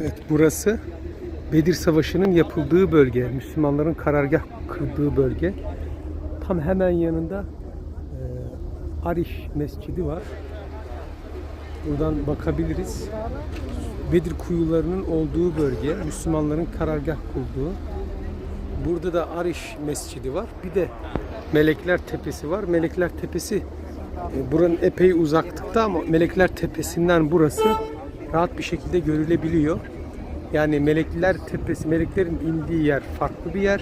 Evet burası Bedir Savaşı'nın yapıldığı bölge. Müslümanların karargah kırdığı bölge. Tam hemen yanında e, Ariş Mescidi var. Buradan bakabiliriz. Bedir kuyularının olduğu bölge. Müslümanların karargah kurduğu. Burada da Ariş Mescidi var. Bir de Melekler Tepesi var. Melekler Tepesi e, buranın epey uzaklıkta ama Melekler Tepesi'nden burası rahat bir şekilde görülebiliyor. Yani Melekler Tepesi, meleklerin indiği yer farklı bir yer.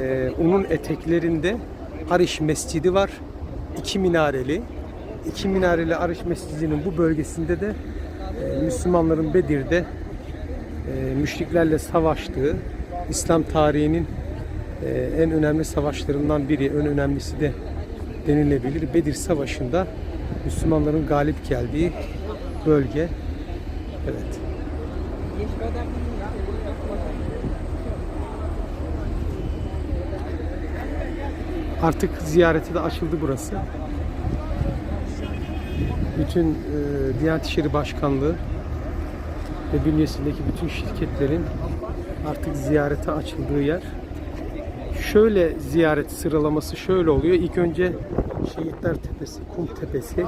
Ee, onun eteklerinde Ariş Mescidi var. İki minareli. İki minareli Ariş Mescidi'nin bu bölgesinde de e, Müslümanların Bedir'de e, müşriklerle savaştığı İslam tarihinin e, en önemli savaşlarından biri, en önemlisi de denilebilir. Bedir Savaşı'nda Müslümanların galip geldiği bölge. Evet. Artık ziyarete de açıldı burası. Bütün e, Diyanet İşleri Başkanlığı ve bünyesindeki bütün şirketlerin artık ziyarete açıldığı yer. Şöyle ziyaret sıralaması şöyle oluyor. İlk önce Şehitler Tepesi, Kum Tepesi.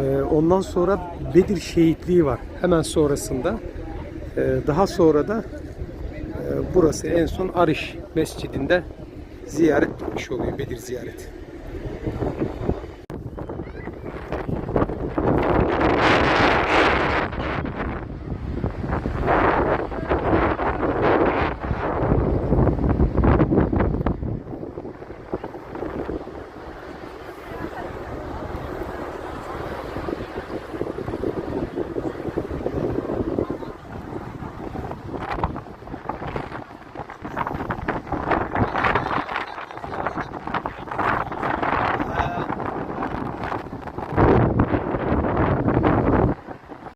Ee, ondan sonra Bedir Şehitliği var. Hemen sonrasında. Ee, daha sonra da e, burası en son Ariş Mescidinde ziyaret bitmiş oluyor. Bedir ziyareti.